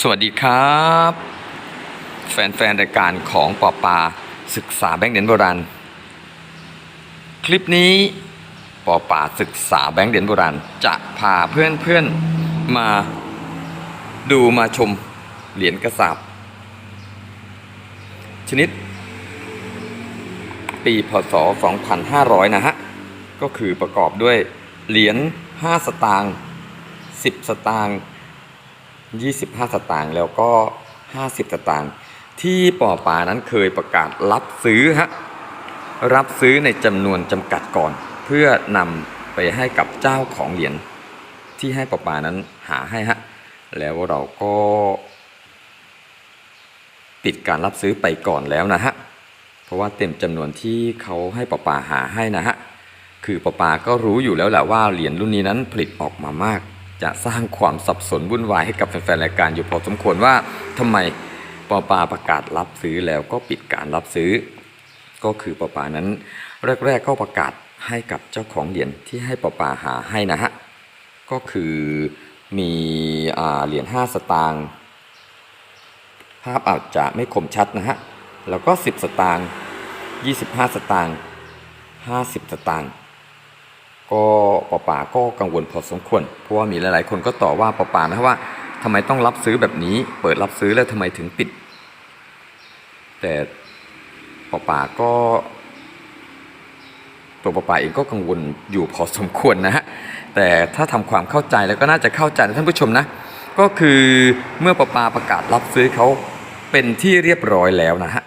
สวัสดีครับ แฟนๆรายการของปอปาศึกษาแบงค์เหรียญโบราณ คลิปนี้ปอปาศึกษาแบงค์เหรียญโบราณ จะพาเพื่อนๆมาดูมาชมเหรียญกระสาบชนิด ปีพศ 2500 นะฮะ ก็คือประกอบด้วยเหรียญ5สตางค์10 สตางค์ 25 สตางค์แล้วก็ 50 สตางค์ที่ปอป่านั้นเคยประกาศรับซื้อฮะรับซื้อในจำนวนจำกัดก่อน เพื่อนำไปให้กับเจ้าของเหรียญที่ให้ปอป่านั้นหาให้ฮะแล้วเราก็ปิดการรับซื้อไปก่อนแล้วนะฮะ เพราะว่าเต็มจำนวนที่เขาให้ปอปาหาให้นะฮะ คือปอปาก็รู้อยู่แล้วแหละว่าเหรียญรุ่นนี้นั้นผลิตออกมามาก จะสร้างความสับสนวุ่นวายให้กับแฟนๆรายการอยู่พอสมควรว่าทำไมปอปาประกาศรับซื้อแล้วก็ปิดการรับซื้อ ก็คือปอปานั้น แรก ๆ ก็ประกาศให้กับเจ้าของเหรียญที่ให้ปอปาหาให้นะฮะก็คือมีอเหรียญ5สตางค์ภาพอาจจะไม่คมชัดนะฮะแล้วก็ 10 สตางค์25 สตางค์50 สตางค์ ก็ปอป่าก็กังวลพอสมควร เพราะว่ามีหลายๆ คนก็ต่อว่าปอป่านะว่าทำไมต้องรับซื้อแบบนี้ เปิดรับซื้อแล้วทำไมถึงปิด แต่ปอป่าก็ ตัวปอป่าเองก็กังวลอยู่พอสมควรนะฮะแต่ถ้าทำความเข้าใจแล้วก็น่าจะเข้าใจท่านผู้ชมนะ ก็คือเมื่อปอป่าประกาศรับซื้อเขาเป็นที่เรียบร้อยแล้วนะฮะ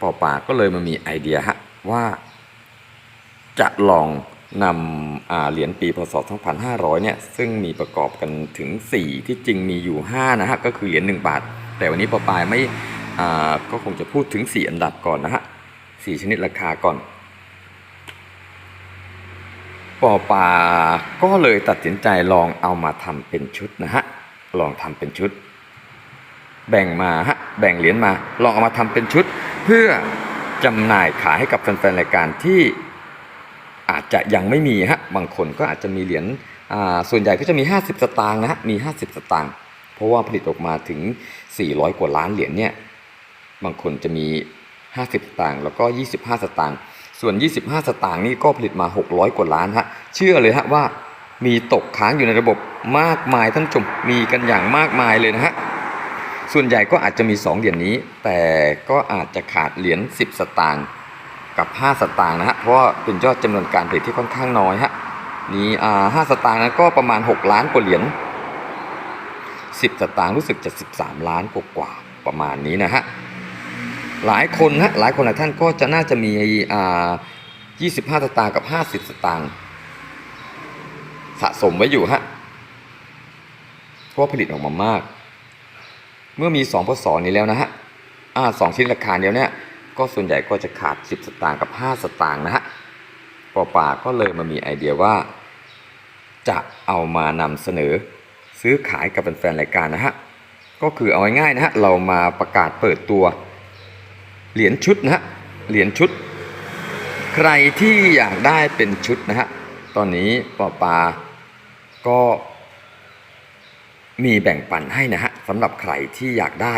ปอป่าก็เลยมามีไอเดียฮะว่าจะลอง นำเหรียญปีพศ 2500 เนี่ย ซึ่งมีประกอบกันถึง 4 ที่จริงมีอยู่ 5 นะฮะ ก็คือเหรียญ1บาท แต่วันนี้ปอปายไม่ก็คงจะพูดถึง 4 อันดับก่อนนะฮะ 4 ชนิดราคาก่อน ปอปาก็เลยตัดสินใจลองเอามาทำเป็นชุดนะฮะ ลองทำเป็นชุด แบ่งมาฮะ แบ่งเหรียญมา ลองเอามาทำเป็นชุด เพื่อจำหน่ายขายให้กับแฟนๆรายการที่ อาจจะยังไม่มีฮะบางคนก็อาจจะมีเหรียญอ่าส่วนใหญ่ก็จะมี 50 สตางค์นะฮะมี 50 สตางค์เพราะว่าผลิตออกมาถึง 400 กว่าล้านเหรียญเนี่ยบางคนจะมี 50 สตางค์แล้วก็ 25 สตางค์ส่วน 25 สตางค์นี่ก็ผลิตมา 600 กว่าล้านฮะเชื่อเลยฮะว่ามีตกค้างอยู่ในระบบมากมายท่านชมมีกันอย่างมากมายเลยนะฮะส่วนใหญ่ก็อาจจะมี 2 เหรียญนี้ แต่ก็อาจจะขาดเหรียญ10 สตางค์ กับ 5 สตางค์นะฮะเพราะว่าเป็นยอดจำนวนการผลิตที่ค่อนข้างน้อยฮะนี่อ่าสตางค์นั้นก็ประมาณ 6 ล้านกว่าเหรียญ10 สตางค์รู้สึกจะ13 ล้านกว่าๆประมาณนี้นะฮะหลายคนฮะหลายคนหลายท่านก็จะน่าจะมีอ่า25 สตางค์กับ 50 สตางค์สะสมไว้อยู่ฮะเพราะผลิตออกมามาก เมื่อมี 2 พศนี้แล้วนะฮะอ่าสองชิ้นราคาเดียวเนี่ย ก็ส่วนใหญ่ก็จะขาด 10 สตางค์กับ 5 สตางค์นะฮะปอป่าก็เลยมามีไอเดียว่า จะเอามานำเสนอ ซื้อขายกับแฟนๆรายการนะฮะก็คือเอาง่ายๆนะฮะเรามาประกาศเปิดตัว เหรียญชุดนะฮะเหรียญชุด ใครที่อยากได้เป็นชุดนะฮะตอนนี้ปอปาก็มีแบ่งปันให้นะฮะสำหรับใครที่อยากได้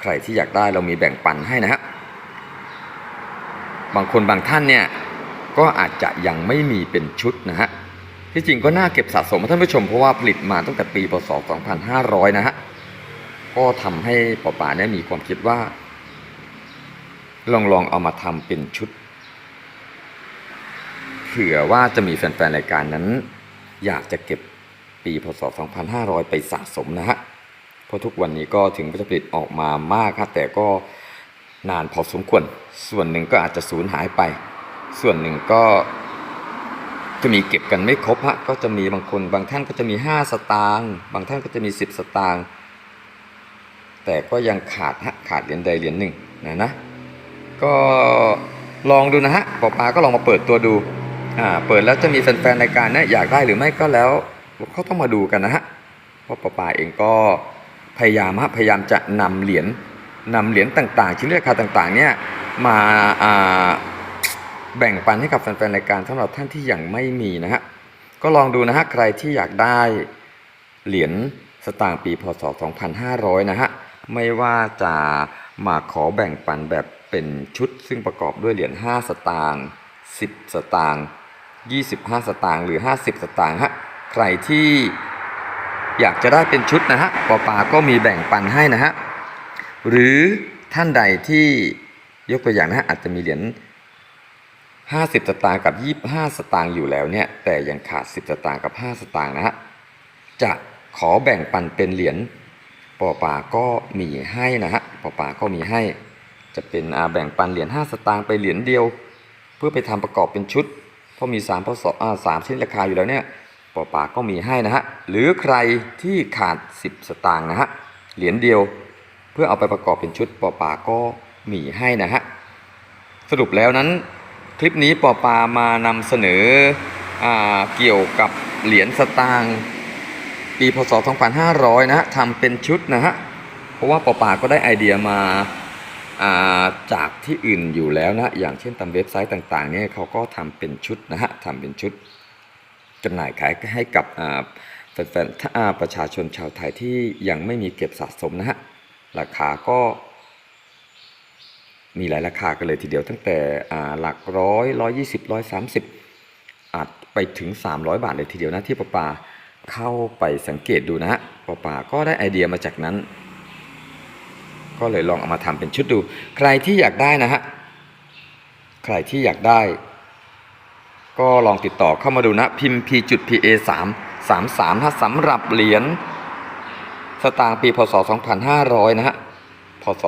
ใครที่อยากได้เรามีแบ่งปันให้นะฮะ บางคนบางท่านเนี่ยก็อาจจะยังไม่มีเป็นชุดนะฮะที่จริงก็น่าเก็บสะสมท่านผู้ชมเพราะว่าผลิตมาตั้งแต่ปีพศ 2500 นะฮะก็ทำให้ปอป่าเนี่ยมีความคิดว่า ลองลองเอามาทำเป็นชุด เผื่อว่าจะมีแฟนๆรายการนั้น อยากจะเก็บปีพศ 2500 ไปสะสมนะฮะเพราะทุกวันนี้ก็ถึงจะผลิตออกมามากครับแต่ก็นานพอสมควร ส่วนหนึ่งก็อาจจะสูญหายไป ส่วนหนึ่งก็จะมีเก็บกันไม่ครบฮะก็จะมีบางคน บางท่านก็จะมี 5 สตางค์บางท่านก็จะมี 10 สตางค์แต่ก็ยังขาดฮะขาดเหรียญใดเหรียญหนึ่งนะนะก็ลองดูนะฮะปอปาก็ลองมาเปิดตัวดูอ่าเปิดแล้วจะมีแฟนๆรายการเนี่ยอยากได้หรือไม่ก็แล้วเขาต้องมาดูกันนะฮะเพราะปอปาเองก็พยายามฮะพยายามจะนำเหรียญนำเหรียญต่างๆ ชิ้นราคาต่างๆเนี่ย มาาแบ่งปันให้กับแฟนๆรายการสำหรับท่านที่ยังไม่มีนะฮะก็ลองดูนะฮะใครที่อยากได้เหรียญสตางค์ปีพศ 2500 นะฮะไม่ว่าจะมาขอแบ่งปันแบบเป็นชุดซึ่งประกอบด้วยเหรียญ 5 สตางค์ 10 สตางค์ 25 สตางค์หรือ 50 สตางค์ฮะใครที่อยากจะได้เป็นชุดนะฮะปอปาก็มีแบ่งปันให้นะฮะ หรือท่านใดที่ ยกตัวอย่างนะฮะอาจจะมีเหรียญ50 สตางค์กับ 25 สตางค์อยู่แล้วเนี่ยแต่ยังขาด 10 สตางค์กับ 5 สตางค์นะฮะจะขอแบ่งปันเป็นเหรียญปอปาก็มีให้นะฮะปอปาก็มีให้ จะเป็นอาแบ่งปันเหรียญ5 สตางค์ไปเหรียญเดียว เพื่อไปทำประกอบเป็นชุด เพราะมี3พศอ่าสามชนิดราคาอยู่แล้วเนี่ยปอปาก็มีให้นะฮะหรือใครที่ขาด 10 สตางค์นะฮะเหรียญเดียว เพื่อเอาไปประกอบเป็นชุดปอปาก็ มีให้นะฮะ สรุปแล้วนั้นคลิปนี้ปอปามานำเสนออเกี่ยวกับเหรียญสตางค์ปีพศ 2500 นะฮะทำเป็นชุดนะฮะ เพราะว่าปอปาก็ได้ไอเดียมาาจากที่อื่นอยู่แล้วนะ อย่างเช่นตามเว็บไซต์ต่างๆเนี่ยเขาก็ทำเป็นชุดนะฮะทำเป็นชุดจำหน่ายขายให้กับแฟนๆประชาชนชาวไทยที่ยังไม่มีเก็บสะสมนะฮะ ราคาก็ มีหลายราคากันเลยทีเดียวตั้งแต่หลักร้อยร้อยยี่สิบร้อยสามสิบอาจไปถึง 300 บาทเลยทีเดียวนะที่ปปาเข้าไปสังเกตดูนะฮะปปาก็ได้ไอเดียมาจากนั้น ก็เลยลองเอามาทำเป็นชุดดู ใครที่อยากได้นะฮะใครที่อยากได้ ก็ลองติดต่อเข้ามาดูนะพิมพ์ p จุด pa 3 3 3ฮะสามถ้าสำหรับเหรียญสตางค์ปีพศ 2500 นะฮะ ศ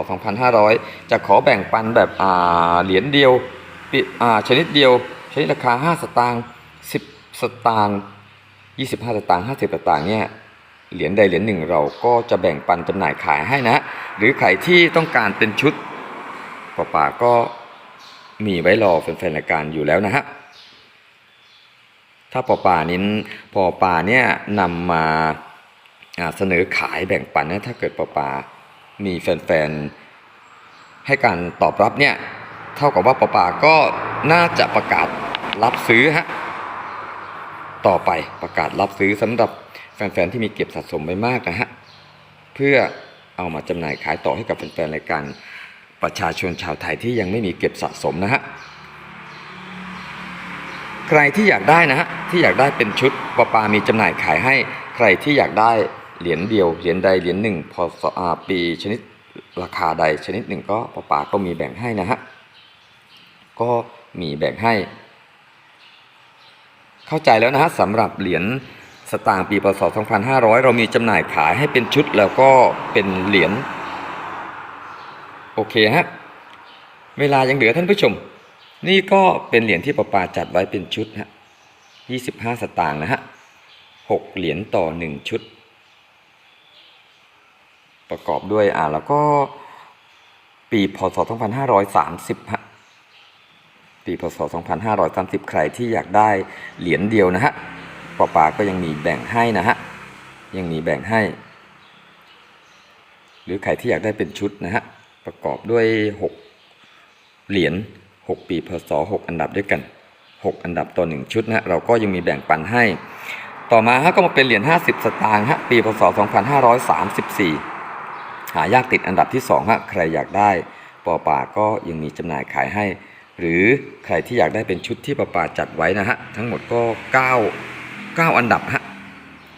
2500 จะขอแบ่งปันแบบเหรียญเดียวชนิดเดียวชนิดราคา 5 สตางค์ 10 สตางค์ 25 สตางค์ 50 สตางค์เนี่ยเหรียญใดเหรียญหนึ่งเราก็จะแบ่งปันจำหน่ายขายให้นะ หรือใครที่ต้องการเป็นชุดป่าป่าก็มีไว้รอแฟนๆรายการอยู่แล้วนะฮะ ถ้าปอป่านี้ปอป่าเนี่ยนำมาเสนอขายแบ่งปันนะถ้าเกิดปอป่า มีแฟนๆ ให้การตอบรับเนี่ย เท่ากับว่าปอป่าก็น่าจะประกาศรับซื้อฮะต่อไปประกาศรับซื้อสำหรับแฟนๆ ที่มีเก็บสะสมไว้มากนะฮะเพื่อเอามาจำหน่ายขายต่อให้กับแฟนๆรายการประชาชนชาวไทยที่ยังไม่มีเก็บสะสมนะฮะใครที่อยากได้นะฮะที่อยากได้เป็นชุดปปามีจำหน่ายขายให้ใครที่อยากได้ เหรียญเดียวเหรียญใดเหรียญหนึ่งพอปีชนิดราคาใดชนิดหนึ่งก็ปอปาก็มีแบ่งให้นะฮะก็มีแบ่งให้ เข้าใจแล้วนะฮะสำหรับเหรียญสตางค์ปีพศ 2500 เรามีจำหน่ายขายให้เป็นชุดแล้วก็เป็นเหรียญโอเคฮะเวลายังเหลือท่านผู้ชม นี่ก็เป็นเหรียญที่ปะปาจัดไว้เป็นชุดฮะ25 สตางค์นะฮะ6เหรียญต่อ 1 ชุด ประกอบด้วยอ่าแล้วก็ปีพศ 2530 ปีพศ 2530 ใครที่อยากได้เหรียญเดียวนะฮะปอปาก็ยังมีแบ่งให้นะฮะ ยังมีแบ่งให้ หรือใครที่อยากได้เป็นชุดนะฮะ ประกอบด้วย 6 เหรียญ 6 ปีพศ 6 อันดับด้วยกัน 6 อันดับต่อ 1 ชุดนะฮะเราก็ยังมีแบ่งปันให้ ต่อมาฮะก็มาเป็นเหรียญ 50 สตางค์ฮะ ปีพศ 2534 หายากติดอันดับที่2ฮะใครอยากได้ปอป่าก็ยังมีจำหน่ายขายให้ หรือใครที่อยากได้เป็นชุดที่ปอป่าจัดไว้นะฮะทั้งหมดก็ 9 9 อันดับฮะ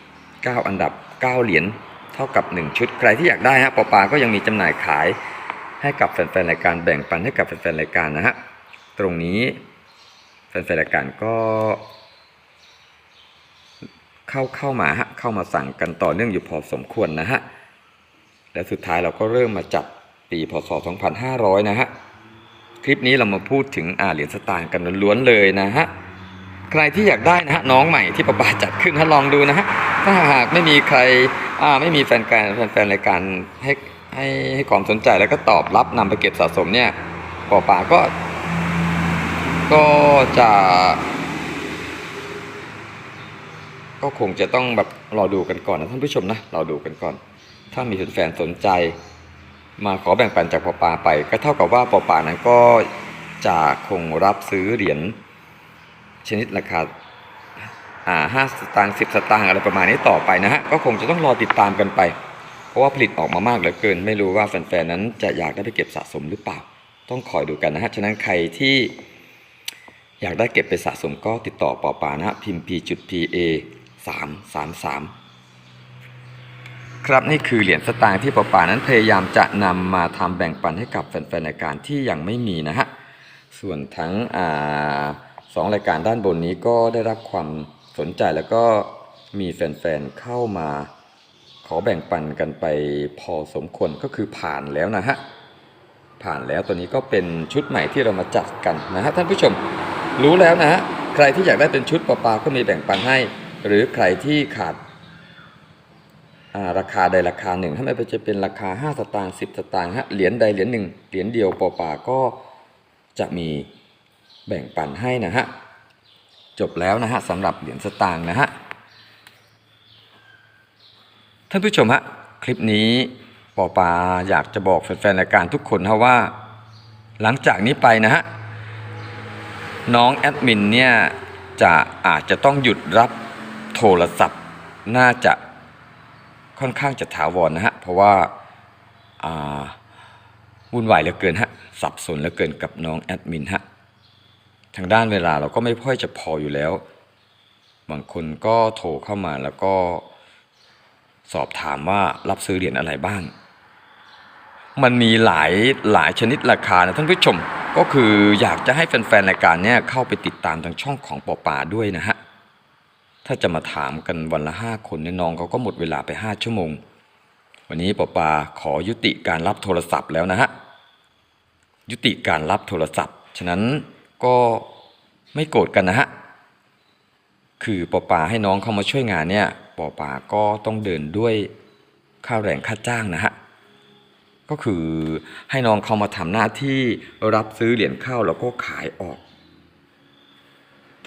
9อันดับ 9 เหรียญเท่ากับ 1 ชุดใครที่อยากได้ฮะปอปาก็ยังมีจำหน่ายขายให้กับแฟนๆรายการแบ่งปันให้กับแฟนๆรายการนะฮะตรงนี้แฟนๆรายการก็เข้าเข้ามาฮะเข้ามาสั่งกันต่อเนื่องอยู่พอสมควรนะฮะ และสุดท้ายเราก็เริ่มมาจัดปีพศ 2500 นะฮะ คลิปนี้เรามาพูดถึงอาเหรียญสตางค์กันล้วนๆเลยนะฮะ ใครที่อยากได้นะฮะน้องใหม่ที่ประบาจัดขึ้นฮะลองดูนะฮะ ถ้าหากไม่มีใครอ่าไม่มีแฟนการแฟนรายการให้ให้ให้ความสนใจแล้วก็ตอบรับนำไปเก็บสะสมเนี่ยปอป่าก็ ก็จะก็คงจะต้องแบบรอดูกันก่อนนะท่านผู้ชมนะรอดูกันก่อน ถ้ามีแฟนสนใจ มาขอแบ่งปันจากปอปาไป ก็เท่ากับว่าปอปานั้นก็จะคงรับซื้อเหรียญชนิดราคาอ่าห้าสตางค์สิบสตางค์อะไรประมาณนี้ต่อไปนะฮะ ก็คงจะต้องรอติดตามกันไป เพราะว่าผลิตออกมามากเหลือเกิน ไม่รู้ว่าแฟนๆนั้นจะอยากได้ไปเก็บสะสมหรือเปล่า ต้องคอยดูกันนะฮะ ฉะนั้นใครที่อยากได้เก็บไปสะสมก็ติดต่อปอปานะพิมพ์ p จุด pa สามสามสาม ครับนี่คือเหรียญสตางค์ที่ปอปานั้นพยายามจะนำมาทำแบ่งปันให้กับแฟนๆรายการที่ยังไม่มีนะฮะส่วนทั้งอาสองรายการด้านบนนี้ก็ได้รับความสนใจแล้วก็มีแฟนๆเข้ามา ขอแบ่งปันกันไปพอสมควรก็คือผ่านแล้วนะฮะผ่านแล้วตัวนี้ก็เป็นชุดใหม่ที่เรามาจัดกันนะฮะท่านผู้ชมรู้แล้วนะฮะใครที่อยากได้เป็นชุดปลาปลาก็มีแบ่งปันให้ หรือใครที่ขาด ราคาใดราคาหนึ่งถ้าไม่จะเป็นราคา 5 สตางค์10 สตางค์ฮะเหรียญใดเหรียญหนึ่งเหรียญเดียวปลาปาก็จะมีแบ่งปันให้นะฮะจบแล้วนะฮะสำหรับเหรียญสตางค์นะฮะท่านผู้ชมฮะคลิปนี้ปอปาอยากจะบอกแฟนๆรายการทุกคนฮะว่า หลังจากนี้ไปนะฮะน้องแอดมินเนี่ยจะอาจจะต้องหยุดรับโทรศัพท์น่าจะ ค่อนข้างจะถาวรนะฮะเพราะว่าวุ่นวายเหลือเกินฮะสับสนเหลือเกินกับน้องแอดมินฮะทางด้านเวลาเราก็ไม่ค่อยจะพออยู่แล้ว บางคนก็โทรเข้ามาแล้วก็สอบถามว่ารับซื้อเหรียญอะไรบ้าง มันมีหลายหลายชนิดราคานะท่านผู้ชม ก็คืออยากจะให้แฟนๆรายการเนี้ยเข้าไปติดตามทางช่องของปอปาด้วยนะฮะ ถ้าจะมาถามกันวันละห้าคนเนี่ยน้องเขาก็หมดเวลาไปห้าชั่วโมง วันนี้ปอปาขอยุติการรับโทรศัพท์แล้วนะฮะ ยุติการรับโทรศัพท์ ฉะนั้นก็ไม่โกรธกันนะฮะ คือปอปาให้น้องเข้ามาช่วยงานเนี่ยปอปาก็ต้องเดินด้วยค่าแรงค่าจ้างนะฮะ ก็คือให้น้องเขามาทำหน้าที่รับซื้อเหรียญเข้าแล้วก็ขายออก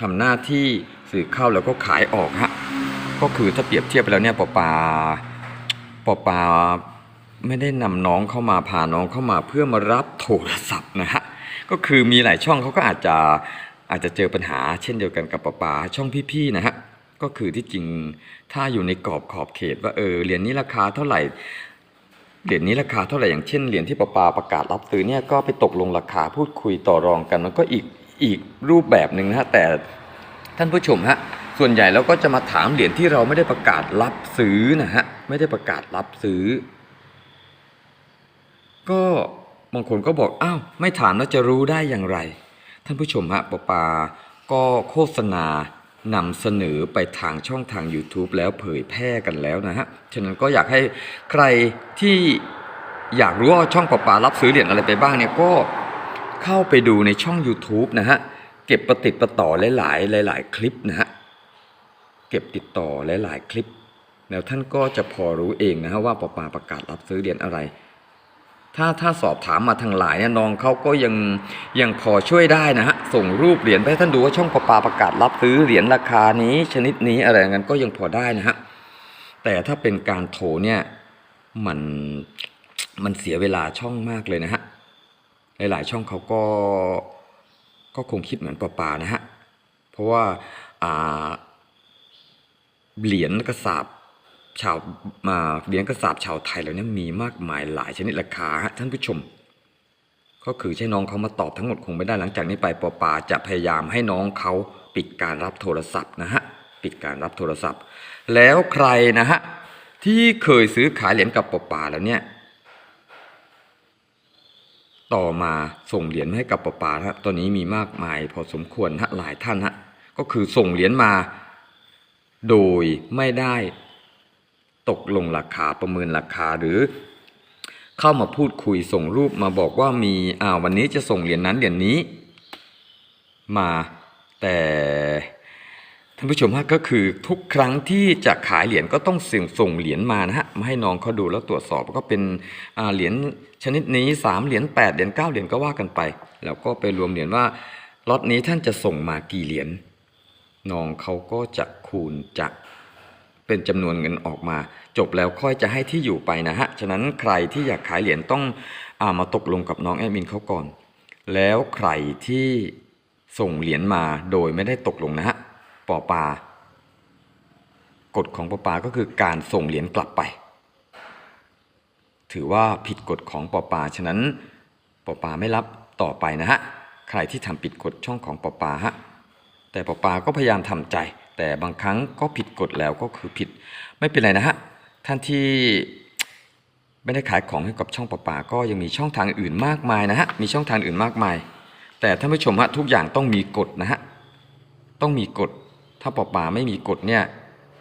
ทำหน้าที่ ซื้อเข้าแล้วก็ขายออกฮะก็คือถ้าเปรียบเทียบไปแล้วเนี่ยปอปาปอปาไม่ได้นำน้องเข้ามาพาน้องเข้ามาเพื่อมารับโทรศัพท์นะฮะก็คือมีหลายช่องเขาก็อาจจะอาจจะเจอปัญหา เช่นเดียวกันกับปอปาช่องพี่ๆนะฮะก็คือที่จริงถ้าอยู่ในกรอบขอบเขตว่าเออเหรียญนี้ราคาเท่าไหร่เหรียญนี้ราคาเท่าไหร่อย่างเช่นเหรียญที่ปปาประกาศรับซื้อเนี่ยก็ไปตกลงราคาพูดคุยต่อรองกันมันก็อีกอีกรูปแบบหนึ่งนะฮะแต่ ท่านผู้ชมฮะส่วนใหญ่เราก็จะมาถามเหรียญที่เราไม่ได้ประกาศรับซื้อนะฮะไม่ได้ประกาศรับซื้อ ก็บางคนก็บอกอ้าวไม่ถามแล้วจะรู้ได้อย่างไร ท่านผู้ชมฮะปอปาก็โฆษณานำเสนอไปทางช่องทาง YouTube แล้วเผยแพร่กันแล้วนะฮะ ฉะนั้นก็อยากให้ใครที่อยากรู้ว่าช่องปอปารับซื้อเหรียญอะไรไปบ้างเนี่ยก็เข้าไปดูในช่อง YouTube นะฮะ เก็บประติดประต่อหลาย ๆ หลาย ๆ คลิปนะฮะเก็บติดต่อหลาย ๆ คลิป แล้วท่านก็จะพอรู้เองนะฮะว่าปปาประกาศรับซื้อเหรียญอะไร ถ้าถ้าสอบถามมาทางไลน์เนี่ยน้องเขาก็ยังยังพอช่วยได้นะฮะส่งรูปเหรียญไปให้ท่านดูว่าช่องปปาประกาศรับซื้อเหรียญราคานี้ชนิดนี้อะไรอย่างนั้นก็ยังพอได้นะฮะแต่ถ้าเป็นการโทรเนี่ยมันมันเสียเวลาช่องมากเลยนะฮะหลาย ๆ ช่องเขาก็ ก็คงคิดเหมือนปอปานะฮะ เพราะว่าเหรียญกระสาบชาวมาเหรียญกระสาบชาวไทยเรานี่ยมีมากมายหลายชนิดราคาฮะท่านผู้ชม ก็คือใช่น้องเขามาตอบทั้งหมดคงไม่ได้หลังจากนี้ไปปอปาจะพยายามให้น้องเขาปิดการรับโทรศัพท์นะฮะปิดการรับโทรศัพท์ แล้วใครนะฮะที่เคยซื้อขายเหรียญกับปอปาแล้วเนี่ย ต่อมาส่งเหรียญให้กับปอปาฮะตอนนี้มีมากมายพอสมควรฮะหลายท่านฮะก็คือส่งเหรียญมา โดยไม่ได้ ตกลงราคาประเมินราคาหรือ เข้ามาพูดคุยส่งรูปมาบอกว่ามีอ่าวันนี้จะส่งเหรียญนั้นเหรียญนี้ มาแต่ ท่านผู้ชมฮะก็คือทุกครั้งที่จะขายเหรียญก็ต้องส่งส่งเหรียญมานะฮะมาให้น้องเขาดูแล้วตรวจสอบก็เป็นเหรียญชนิดนี้สามเหรียญแปดเหรียญเก้าเหรียญก็ว่ากันไป แล้วก็ไปรวมเหรียญว่าล็อตนี้ท่านจะส่งมากี่เหรียญน้องเขาก็จะคูณจากเป็นจำนวนเงินออกมา จบแล้วค่อยจะให้ที่อยู่ไปนะฮะ ฉะนั้นใครที่อยากขายเหรียญต้องอามาตกลงกับน้องแอดมินเขาก่อน แล้วใครที่ส่งเหรียญมาโดยไม่ได้ตกลงนะฮะ ปอปากฎของปอปาก็คือการส่งเหรียญกลับไป ถือว่าผิดกฎของปอปาฉะนั้นปอปาไม่รับต่อไปนะฮะใครที่ทำผิดกฎช่องของปอปาฮะแต่ปอปาก็พยายามทำใจ แต่บางครั้งก็ผิดกฎแล้วก็คือผิดไม่เป็นไรนะฮะท่านที่ไม่ได้ขายของให้กับช่องปอปาก็ยังมีช่องทางอื่นมากมายนะฮะมีช่องทางอื่นมากมาย แต่ท่านผู้ชมฮะทุกอย่างต้องมีกฎนะฮะต้องมีกฎ ถ้าปอปาไม่มีกฎเนี่ย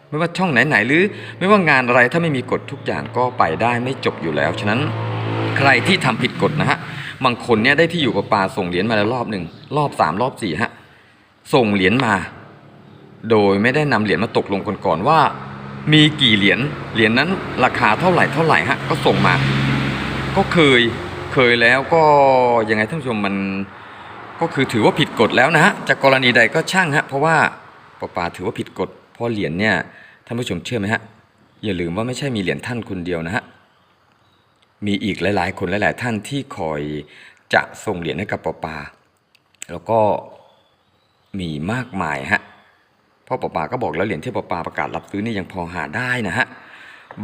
ไม่ว่าช่องไหนๆหรือ ไม่ว่างานอะไรถ้าไม่มีกฎทุกอย่างก็ไปได้ไม่จบอยู่แล้ว ฉะนั้นใครที่ทำผิดกฎนะฮะบางคนเนี่ยได้ที่อยู่ปอปาส่งเหรียญมาแล้วรอบหนึ่งรอบสามรอบสี่ฮะส่งเหรียญมา โดยไม่ได้นำเหรียญมาตกลงกันก่อนว่า มีกี่เหรียญเหรียญนั้นราคาเท่าไหร่เท่าไหร่ฮะก็ส่งมา ก็เคยเคยแล้วก็ยังไงท่านผู้ชมมันก็คือถือว่าผิดกฎแล้วนะฮะจากกรณีใดก็ช่างฮะเพราะว่า ปอปาถือว่าผิดกฎเพราะเหรียญเนี่ยท่านผู้ชมเชื่อไหมฮะอย่าลืมว่าไม่ใช่มีเหรียญท่านคนเดียวนะฮะมีอีกหลายๆ คนหลาย ๆ ท่านที่คอยจะส่งเหรียญให้กับปปา แล้วก็มีมากมายฮะพราะปปาก็บอกแล้วเหรียญที่ปปาประกาศรับซื้อนี่ยังพอหาได้นะฮะ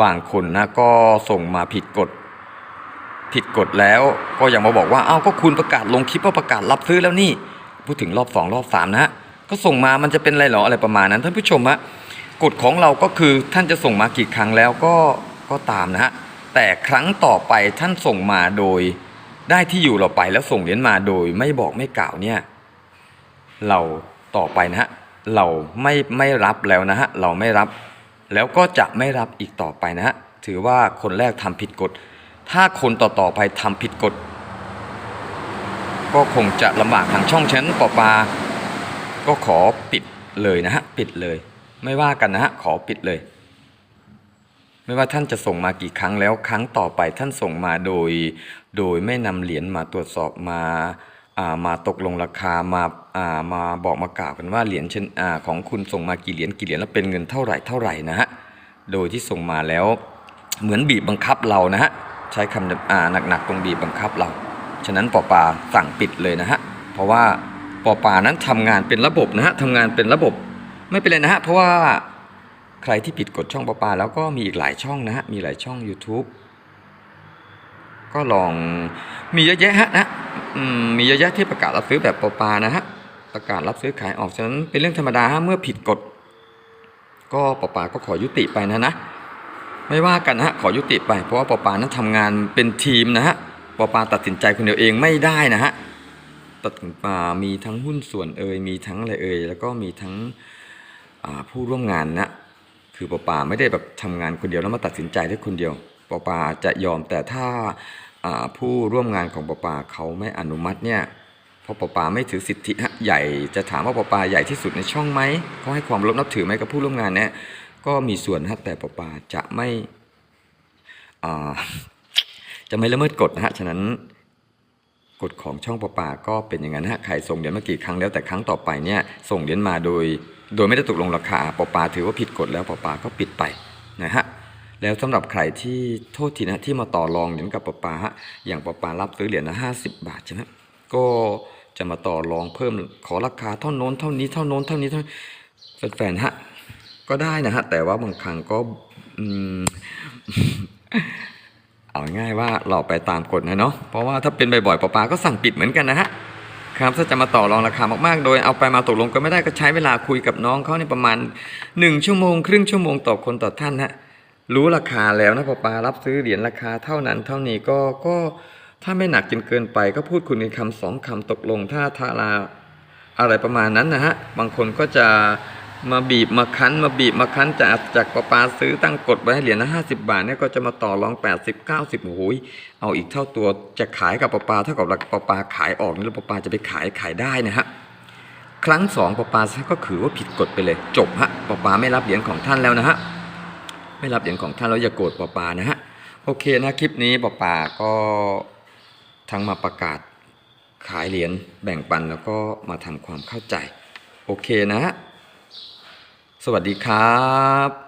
บางคนนะก็ส่งมาผิดกฎผิดกฎแล้วก็ยังมาบอกว่าเอ้าก็คุณประกาศลงคลิปว่าประกาศรับซื้อแล้วนี่ พูดถึงรอบสองรอบสามนะฮะ ก็ส่งมามันจะเป็นอะไรหรออะไรประมาณนั้นท่านผู้ชมฮะกฎของเราก็คือท่านจะส่งมากี่ครั้งแล้วก็ก็ตามนะฮะแต่ครั้งต่อไปท่านส่งมาโดยได้ที่อยู่เราไปแล้วส่งเหรียญมาโดยไม่บอกไม่กล่าวเนี่ยเราต่อไปนะฮะเราไม่ไม่รับแล้วนะฮะเราไม่รับ แล้วก็จะไม่รับอีกต่อไปนะฮะถือว่าคนแรกทำผิดกฎ ถ้าคนต่อๆไปทำผิดกฎ ก็คงจะลำบากทางช่องฉันปอปา ก็ขอปิดเลยนะฮะปิดเลย ไม่ว่ากันนะฮะขอปิดเลย ไม่ว่าท่านจะส่งมากี่ครั้งแล้วครั้งต่อไปท่านส่งมาโดย โดยไม่นำเหรียญมาตรวจสอบมาอ่ามาตกลงราคามาอ่ามาบอกมากล่าวกันว่าเหรียญเช่นอ่าของคุณส่งมากี่เหรียญกี่เหรียญแล้วเป็นเงินเท่าไหร่เท่าไหร่นะฮะโดยที่ส่งมาแล้วเหมือนบีบบังคับเรานะฮะใช้คำอ่าหนักๆตรงบีบบังคับเรา ฉะนั้นปอปาสั่งปิดเลยนะฮะเพราะว่า ปอปานั้นทำงานเป็นระบบนะฮะทำงานเป็นระบบไม่เป็นไรนะฮะเพราะว่าใครที่ผิดกฎช่องปอปาแล้วก็มีอีกหลายช่องนะฮะมีหลายช่อง YouTube ก็ลองมีเยอะแยะฮะนะมีเยอะแยะที่ประกาศรับซื้อแบบปอปานะฮะประกาศรับซื้อขายออกฉะนั้นเป็นเรื่องธรรมดาฮะเมื่อผิดกฎ ก็ปอปาก็ขอยุติไปนะนะไม่ว่ากันนะฮะขอยุติไป เพราะว่าปอปานั้นทำงานเป็นทีมนะฮะปอปาตัดสินใจคนเดียวเองไม่ได้นะฮะ ตัดสินปามีทั้งหุ้นส่วนเอ่ยมีทั้งอะไรเอ่ยแล้วก็มีทั้งผู้ร่วมงานนะคือปอปาไม่ได้แบบทำงานคนเดียวแล้วมาตัดสินใจได้คนเดียวปอปาจะยอมแต่ถ้าผู้ร่วมงานของปอปาเขาไม่อนุมัติเนี่ยเพราะปอปาไม่ถือสิทธิใหญ่จะถามว่าปอปาใหญ่ที่สุดในช่องไหมเขาให้ความเคารพนับถือไหมกับผู้ร่วมงานเนี่ยก็มีส่วนฮะแต่ปอปาจะไม่จะไม่ละเมิดกฎนะฮะฉะนั้น กฎของช่องปอปาก็เป็นอย่างนั้นฮะใครส่งเหรียญมากี่ครั้งแล้วแต่ครั้งต่อไปเนี่ยส่งเหรียญมาโดย โดยไม่ได้ตกลงราคาปอปาถือว่าผิดกฎแล้วปอปาก็ปิดไปนะฮะแล้วสำหรับใครที่โทษทีนะที่มาต่อรองเหรียญกับปอปาฮะอย่างปอปารับซื้อเหรียญละห้าสิบบาทใช่ไหมก็จะมาต่อรองเพิ่มขอราคาเท่าโน้นเท่านี้เท่าโน้นเท่านี้เท่านี้แฟนๆฮะก็ได้นะฮะแต่ว่าบางครั้งก็อืม เอาง่ายว่าเราไปตามกฎนะเนาะเพราะว่าถ้าเป็นบ่อยๆปอปาก็สั่งปิดเหมือนกันนะฮะครับถ้าจะมาต่อรองราคามากๆ โดยเอาไปมาตกลงกันไม่ได้ก็ใช้เวลาคุยกับน้องเขาในประมาณ 1 ชั่วโมง ครึ่งชั่วโมงต่อคนต่อท่านฮะรู้ราคาแล้วนะปปารับซื้อเหรียญราคาเท่านั้น เท่านี้ก็ก็ถ้าไม่หนักจนเกินไป ก็พูดคุยกันคำสองคำตกลง ถ้าทาราอะไรประมาณนั้นนะฮะบางคนก็จะ มาบีบมาคั้นมาบีบมาคั้นจากจากปลาปลาซื้อตั้งกฎไว้ให้เหรียญละห้าสิบาทเนี่ยก็จะมาต่อรองแปดสิบเก้าสิบโอ้ยเอาอีกเท่าตัวจะขายกับปลาปลาเท่ากับปลาปลาขายออกนี่แล้วปลาปลาจะไปขายขายได้นะฮะครั้งสองปลาปลาก็คือว่าผิดกฎไปเลย จบฮะปลาปลาไม่รับเหรียญของท่านแล้วนะฮะไม่รับเหรียญของท่านแล้วอย่าโกรธปลาปลานะฮะโอเคนะคลิปนี้ปลาปลาก็ทั้งมาประกาศขายเหรียญแบ่งปันแล้วก็มาทำความเข้าใจ โอเคนะ สวัสดีครับ